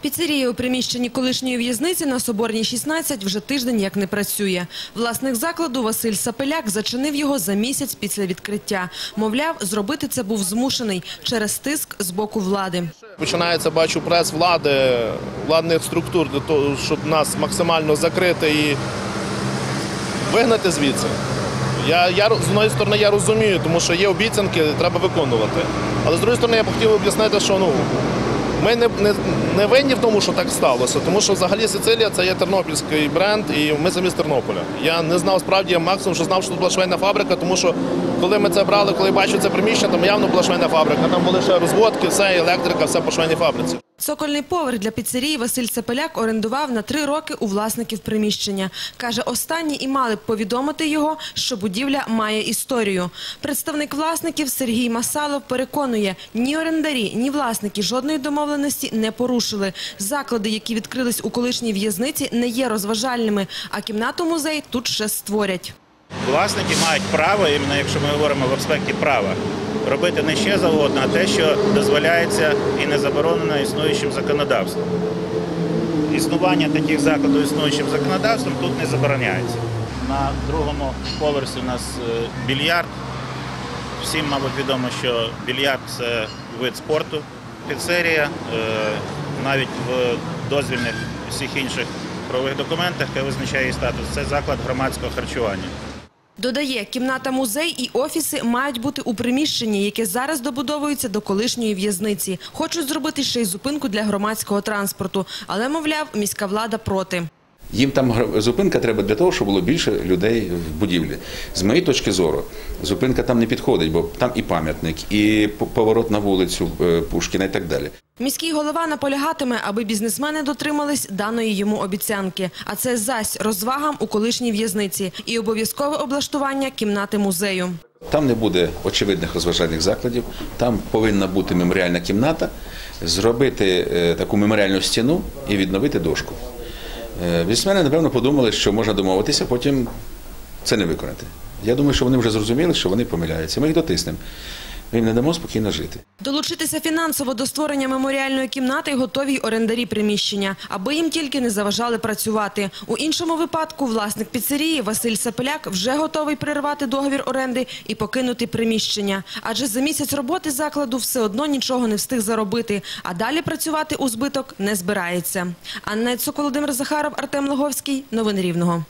Піцерія у приміщенні колишньої в'язниці на Соборній 16 вже тиждень як не працює. Власник закладу Василь Сапеляк зачинив його за місяць після відкриття. Мовляв, зробити це був змушений через тиск з боку влади. Починається, бачу, прес влади, владних структур для того, щоб нас максимально закрити і вигнати звідси. Я, я, з однієї сторони, я розумію, тому що є обіцянки, треба виконувати. Але з іншої сторони, я б хотів об'яснити, що ну, ми не, не, не винні в тому, що так сталося, тому що взагалі Сицилія це є тернопільський бренд, і ми самі з Тернополя. Я не знав справді, максимум, що знав, що тут була швейна фабрика, тому що коли ми це брали, коли бачив це приміщення, там явно була швейна фабрика. Там були ще розводки, все, електрика, все по швейній фабриці. Цокольний поверх для піцерії Василь Сапеляк орендував на три роки у власників приміщення. Каже, останні і мали б повідомити його, що будівля має історію. Представник власників Сергій Масалов переконує, ні орендарі, ні власники жодної домовленості не порушили. Заклади, які відкрились у колишній в'язниці, не є розважальними, а кімнату музей тут ще створять. Власники мають право, іменно якщо ми говоримо в аспекті права, робити не ще завгодно, а те, що дозволяється і не заборонено існуючим законодавством. Існування таких закладів існуючим законодавством тут не забороняється. На другому поверсі у нас е, більярд. Всім, мабуть, відомо, що більярд це вид спорту. Піцерія е, навіть в дозвільних всіх інших правових документах, яке визначає її статус, це заклад громадського харчування. Додає, кімната музей і офіси мають бути у приміщенні, яке зараз добудовується до колишньої в'язниці. Хочуть зробити ще й зупинку для громадського транспорту, але, мовляв, міська влада проти. Їм там зупинка треба для того, щоб було більше людей в будівлі. З моєї точки зору, зупинка там не підходить, бо там і пам'ятник, і поворот на вулицю е, Пушкіна і так далі. Міський голова наполягатиме, аби бізнесмени дотримались даної йому обіцянки. А це зась розвагам у колишній в'язниці і обов'язкове облаштування кімнати музею. Там не буде очевидних розважальних закладів, там повинна бути меморіальна кімната, зробити е, таку меморіальну стіну і відновити дошку. Е, Бізнесмени, напевно, подумали, що можна домовитися, потім це не виконати. Я думаю, що вони вже зрозуміли, що вони помиляються. Ми їх дотиснемо. Ми не дамо спокійно жити. Долучитися фінансово до створення меморіальної кімнати готові й орендарі приміщення, аби їм тільки не заважали працювати. У іншому випадку власник піцерії Василь Сапеляк вже готовий перервати договір оренди і покинути приміщення. Адже за місяць роботи закладу все одно нічого не встиг заробити, а далі працювати у збиток не збирається. Анна Цук, Володимир Захаров, Артем Логовський. Новини Рівного.